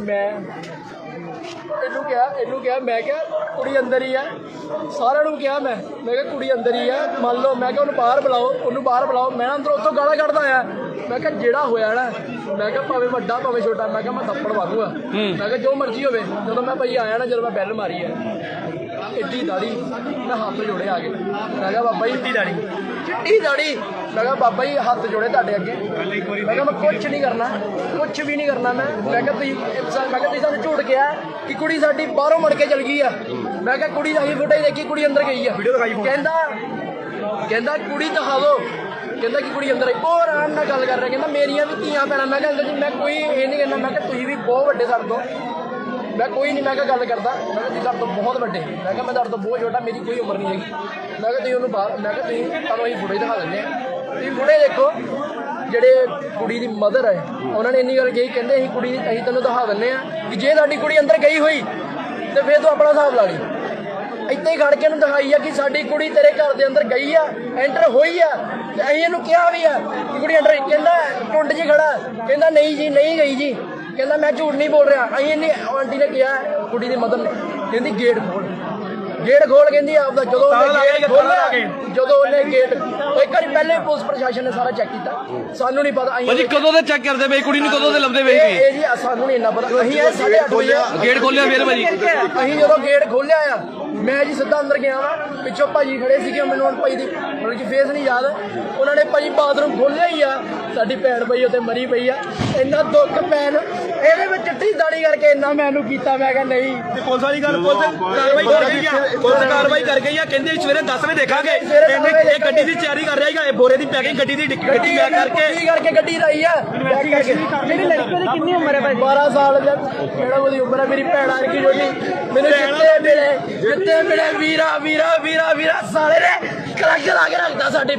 ਮੈਂ ਇਹਨੂੰ ਕਿਹਾ ਇਹਨੂੰ ਕਿਹਾ ਮੈਂ ਕਿਹਾ ਕੁੜੀ ਅੰਦਰ ਹੀ ਆ। ਸਾਰਿਆਂ ਨੂੰ ਕਿਹਾ ਮੈਂ। ਮੈਂ ਕਿਹਾ ਕੁੜੀ ਅੰਦਰ ਹੀ ਆ। ਮੰਨ ਲਓ ਮੈਂ ਕਿਹਾ ਉਹਨੂੰ ਬਾਹਰ ਬੁਲਾਓ ਉਹਨੂੰ ਬਾਹਰ ਬੁਲਾਓ। ਮੈਂ ਅੰਦਰ ਉੱਥੋਂ ਗਾਲਾਂ ਕੱਢਦਾ ਆ ਮੈਂ ਕਿਹਾ ਜਿਹੜਾ ਹੋਇਆ ਨਾ ਮੈਂ ਕਿਹਾ ਭਾਵੇਂ ਵੱਡਾ ਭਾਵੇਂ ਛੋਟਾ ਮੈਂ ਕਿਹਾ ਮੈਂ ਥੱਪੜ ਵਾਂਗੂਗਾ ਮੈਂ ਕਿਹਾ ਜੋ ਮਰਜ਼ੀ ਹੋਵੇ ਜਦੋਂ ਮੈਂ ਭਾਈ ਆਇਆ ਨਾ ਜਦੋਂ ਮੈਂ ਬੈਲ ਮਾਰੀ ਆ। ਇੱਡੀ ਦਾੜੀ ਮੈਂ ਹੱਥ ਜੋੜੇ ਆ ਕੇ। ਮੈਂ ਕਿਹਾ ਬਾਬਾ ਜੀ ਇੱਡੀ ਦਾੜੀ। ਚਿੱਟੀ ਦਾੜੀ। ਮੈਂ ਕਿਹਾ ਬਾਬਾ ਜੀ ਹੱਥ ਜੋੜੇ ਤੁਹਾਡੇ ਅੱਗੇ ਮੈਂ ਕਿਹਾ ਮੈਂ ਕੁਝ ਨਹੀਂ ਕਰਨਾ ਕੁਝ ਵੀ ਨਹੀਂ ਕਰਨਾ ਮੈਂ ਮੈਂ ਕਿਹਾ ਤੁਸੀਂ ਮੈਂ ਕਿਹਾ ਤੁਸੀਂ ਸਾਨੂੰ ਝੂਠ ਕਿਹਾ ਕਿ ਕੁੜੀ ਸਾਡੀ ਬਾਹਰੋਂ ਮੁੜ ਕੇ ਚਲ ਗਈ ਆ ਮੈਂ ਕਿਹਾ ਕੁੜੀ ਦਾ ਹੀ ਫੁਟੇਜ ਦੇਖੀ ਕੁੜੀ ਅੰਦਰ ਗਈ ਆ ਕਹਿੰਦਾ ਕਹਿੰਦਾ ਕੁੜੀ ਦਿਖਾ ਦਿਓ ਕਹਿੰਦਾ ਕਿ ਕੁੜੀ ਅੰਦਰ ਆਈ ਬਹੁਤ ਆਰਾਮ ਨਾਲ ਗੱਲ ਕਰ ਰਿਹਾ ਕਹਿੰਦਾ ਮੇਰੀਆਂ ਵੀ ਧੀਆਂ ਭੈਣਾਂ ਮੈਂ ਕਿਹਾ ਅੰਕਲ ਜੀ ਮੈਂ ਕੋਈ ਇਹ ਨਹੀਂ ਕਹਿੰਦਾ ਮੈਂ ਕਿਹਾ ਤੁਸੀਂ ਵੀ ਬਹੁਤ ਵੱਡੇ ਸਾਡੇ ਤੋਂ ਮੈਂ ਕੋਈ ਨਹੀਂ ਮੈਂ ਕਿਹਾ ਗੱਲ ਕਰਦਾ ਮੈਂ ਕਿਹਾ ਤੁਸੀਂ ਸਾਡੇ ਤੋਂ ਬਹੁਤ ਵੱਡੇ ਮੈਂ ਕਿਹਾ ਮੈਂ ਤੁਹਾਡੇ ਤੋਂ ਬਹੁਤ ਛੋਟਾ ਮੇਰੀ ਕੋਈ ਉਮਰ ਨਹੀਂ ਹੈਗੀ ਮੈਂ ਕਿਹਾ ਤੁਸੀਂ ਉਹਨੂੰ ਬਾਹਰ ਮੈਂ ਕਿਹਾ ਤੁਸੀਂ ਤੁਹਾਨੂੰ ਅਸੀਂ ਫੁਟੇਜ ਦਿਖਾ ਦਿੰਦੇ ਆ ਤੁਸੀਂ ਫੁਟੇਜ ਦੇਖੋ, ਜਿਹੜੇ ਕੁੜੀ ਦੀ ਮਦਰ ਹੈ, ਉਹਨਾਂ ਨੇ ਇੰਨੀ ਗੱਲ ਕਹੀ, ਕਹਿੰਦੇ ਅਸੀਂ ਕੁੜੀ ਦੀ ਅਸੀਂ ਤੈਨੂੰ ਦਿਖਾ ਦਿੰਦੇ ਆ ਕਿ ਜੇ ਸਾਡੀ ਕੁੜੀ ਅੰਦਰ ਗਈ ਹੋਈ, ਤੇ ਫੇਰ ਤੂੰ ਆਪਣਾ ਹਿਸਾਬ ਲਾ ਲਈ। ਇੱਥੇ ਹੀ ਖੜ ਕੇ ਇਹਨੂੰ ਦਿਖਾਈ ਆ ਕਿ ਸਾਡੀ ਕੁੜੀ ਤੇਰੇ ਘਰ ਦੇ ਅੰਦਰ ਗਈ ਆ ਐਂਟਰ ਹੋਈ ਆ, ਤੇ ਅਸੀਂ ਇਹਨੂੰ ਕਿਹਾ ਵੀ ਆ ਕਿ ਕੁੜੀ ਐਂਟਰ ਕਹਿੰਦਾ ਟੁੰਡ ਜੀ ਖੜਾ। ਕਹਿੰਦਾ, ਨਹੀਂ ਜੀ, ਨਹੀਂ ਗਈ ਜੀ। ਕਹਿੰਦਾ, ਮੈਂ ਝੂਠ ਨਹੀਂ ਬੋਲ ਰਿਹਾ। ਅਸੀਂ ਇਹਨੇ ਆਂਟੀ ਨੇ ਕਿਹਾ, ਕੁੜੀ ਦੀ ਮਦਰ ਨੇ। ਕਹਿੰਦੀ ਗੇਟ ਖੋਲ ਗੇਟ ਖੋਲ ਕਹਿੰਦੀ ਆਪਦਾ ਜਦੋਂ ਉਹਨੇ ਗੇਟ ਖੋਲਿਆ ਜਦੋਂ ਉਹਨੇ ਗੇਟ ਉਹ ਇੱਕ ਵਾਰੀ ਪਹਿਲੇ ਪੁਲਿਸ ਪ੍ਰਸ਼ਾਸਨ ਨੇ ਸਾਰਾ ਚੈੱਕ ਕੀਤਾ। ਸਾਨੂੰ ਨਹੀਂ ਪਤਾ ਭਾਜੀ ਅਸੀਂ ਕਦੋਂ ਦੇ ਚੈੱਕ ਕਰਦੇ ਪਏ? ਕੁੜੀ ਨੂੰ ਕਦੋਂ ਦੇ ਲੱਭਦੇ ਪਏ ਇਹ ਜੀ ਸਾਨੂੰ ਨਹੀਂ ਇੰਨਾ ਪਤਾ। ਅਸੀਂ ਇਹ ਸਾਢੇ ਅੱਠ ਵਜੇ। ਗੇਟ ਖੋਲਿਆ ਫਿਰ ਭਾਜੀ। ਅਸੀਂ ਜਦੋਂ ਗੇਟ ਖੋਲਿਆ ਆ ਮੈਂ ਜੀ ਸਿੱਧਾ ਅੰਦਰ ਗਿਆ ਵਾਂ। ਪਿੱਛੋਂ ਭਾਜੀ ਖੜੇ ਸੀਗੇ ਮੈਨੂੰ ਹੁਣ ਭਾਈ ਦੀ ਮਤਲਬ ਕਿ ਫੇਸ ਨਹੀਂ ਯਾਦ। ਉਹਨਾਂ ਨੇ ਭਾਜੀ ਬਾਥਰੂਮ ਖੋਲਿਆ ਹੀ ਆ। ਸਾਡੀ ਭੈਣ ਪਈ ਉੱਤੇ ਮਰੀ ਪਈ ਆ। ਇੰਨਾ ਦੁੱਖ ਪੈਣ ਇਹਦੇ ਵਿੱਚ ਚਿੱਟੀ ਦਾੜੀ ਕਰਕੇ ਇੰਨਾ ਮੈਨੂੰ ਕੀਤਾ ਮੈਂ ਕਿਹਾ ਨਹੀਂ। ਤੇ ਪੁਲਿਸ ਵਾਲੀ ਗੱਲ ਪੁਲਿਸ ਕਾਰਵਾਈ ਕਰ ਗਈ ਆ। ਪੁਲਿਸ ਕਾਰਵਾਈ ਕਰ ਗਈ ਆ। ਕਹਿੰਦੇ ਸਵੇਰੇ 10 ਵਜੇ ਦੇਖਾਂਗੇ। ਸਵੇਰੇ ਦਸ ਕਹਿੰਦੇ ਵਜੇ ਇਹ ਗੱਡੀ ਦੀ ਤਿਆਰੀ ਕਰ ਰਿਹਾ ਹੈਗਾ। ਇਹ ਬੋਰੇ ਦੀ ਪੈਕਿੰਗ ਗੱਡੀ ਦੀ ਗੱਡੀ ਮੈਂ ਕਰਕੇ ਕੀ ਕਰਕੇ ਗੱਡੀ ਰਾਈ ਆ। ਮੇਰੀ ਲੜਕੀ ਦੀ ਕਿੰਨੀ ਉਮਰ ਹੈ ਭਾਈ? 12 ਸਾਲ ਦਾ ਮੇਰਾ ਉਹਦੀ ਉਮਰ ਹੈ ਮੇਰੀ ਭੈਣ ਆ ਰਹੀ ਜੋਦੀ ਮੈਨੂੰ ਜਿੱਤੇ ਮਿਲੇ ਜਿੱਤੇ ਮਿਲੇ ਵੀਰਾ ਵੀਰਾ ਵੀਰਾ ਵੀਰਾ ਸਾਲੇ ਨੇ ਕਲੰਕ ਲਾ ਕੇ ਰੱਖਦਾ ਸਾਡੇ